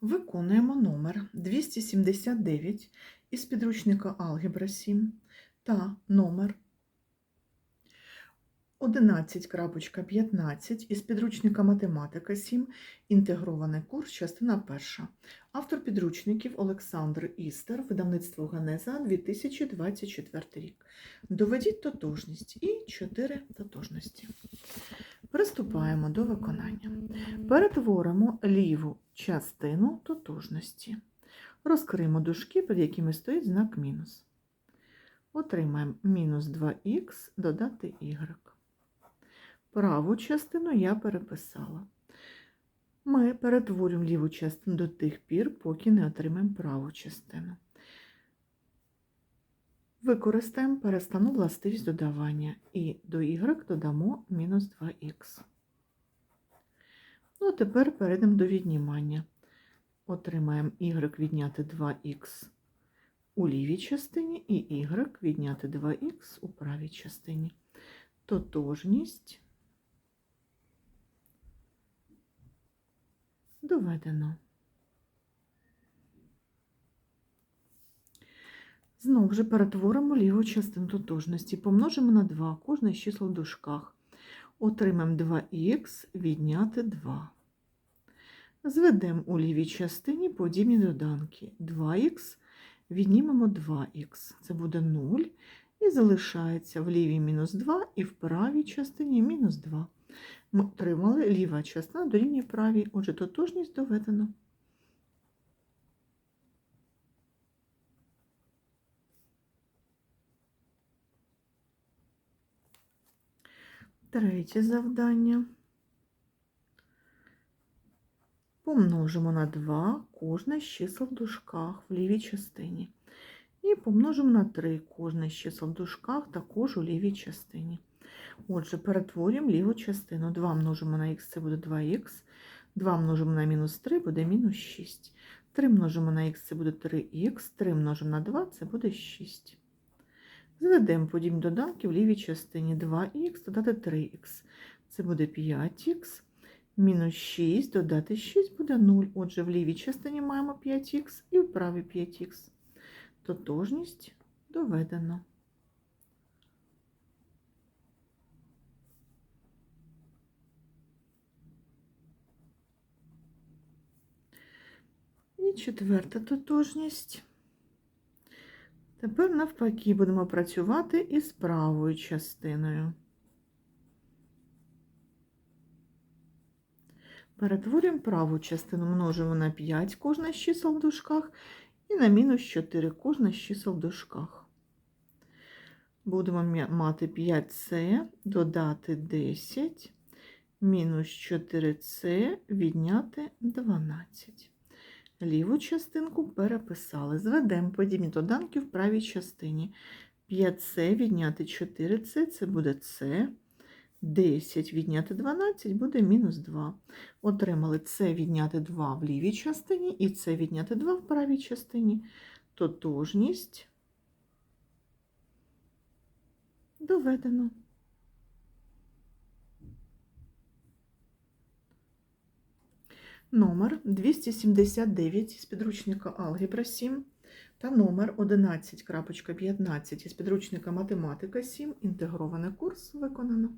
Виконуємо номер 279 із підручника Алгебра 7 та номер 11.15 із підручника Математика 7, інтегрований курс, частина перша. Автор підручників Олександр Істер, видавництво Генеза 2024 рік. Доведіть тотожність і 4 тотожності. Приступаємо до виконання. Перетворимо ліву частину тотожності. Розкриємо дужки, під якими стоїть знак мінус. Отримаємо мінус 2х додати y. Праву частину я переписала. Ми перетворюємо ліву частину до тих пір, поки не отримаємо праву частину. Використаємо переставну властивість додавання і до y додамо мінус 2х. Ну, а тепер перейдемо до віднімання. Отримаємо y відняти 2х у лівій частині і y відняти 2х у правій частині. Тотожність доведено. Знову ж перетворимо ліву частину тотожності. Помножимо на 2 кожне з чисел в дужках. Отримаємо 2х відняти 2. Зведемо у лівій частині подібні доданки. 2х віднімемо 2х. Це буде 0. І залишається в лівій мінус 2 і в правій частині мінус 2. Ми отримали ліва частина дорівнює правій, отже, тотожність доведено. Третє завдання. Помножимо на 2 кожне з чисел в дужках в лівій частині. І помножимо на 3 кожне з чисел в дужках також у лівій частині. Отже, перетворюємо ліву частину. 2 множимо на х, це буде 2х. 2 множимо на мінус 3, буде мінус 6. 3 множимо на х, це буде 3х. 3 множимо на 2, це буде 6. Зведемо подібні доданки в лівій частині 2х додати 3х. Це буде 5х. Мінус 6 додати 6 буде 0. Отже, в лівій частині маємо 5х і в правій 5х. Тотожність доведено. І четверта тотожність. Тепер навпаки будемо працювати із правою частиною. Перетворюємо праву частину, множимо на 5 кожне з чисел в дужках і на мінус 4 кожне з чисел в дужках. Будемо мати 5c, додати 10, мінус 4c, відняти 12. Ліву частинку переписали. Зведемо подібні доданки в правій частині. 5c відняти 4c, це буде c. 10 відняти 12 буде мінус 2. Отримали це відняти 2 в лівій частині і це відняти 2 в правій частині. Тотожність доведено. Номер 279 із підручника Алгебра 7 та номер 11.15 із підручника Математика 7. Інтегрований курс виконано.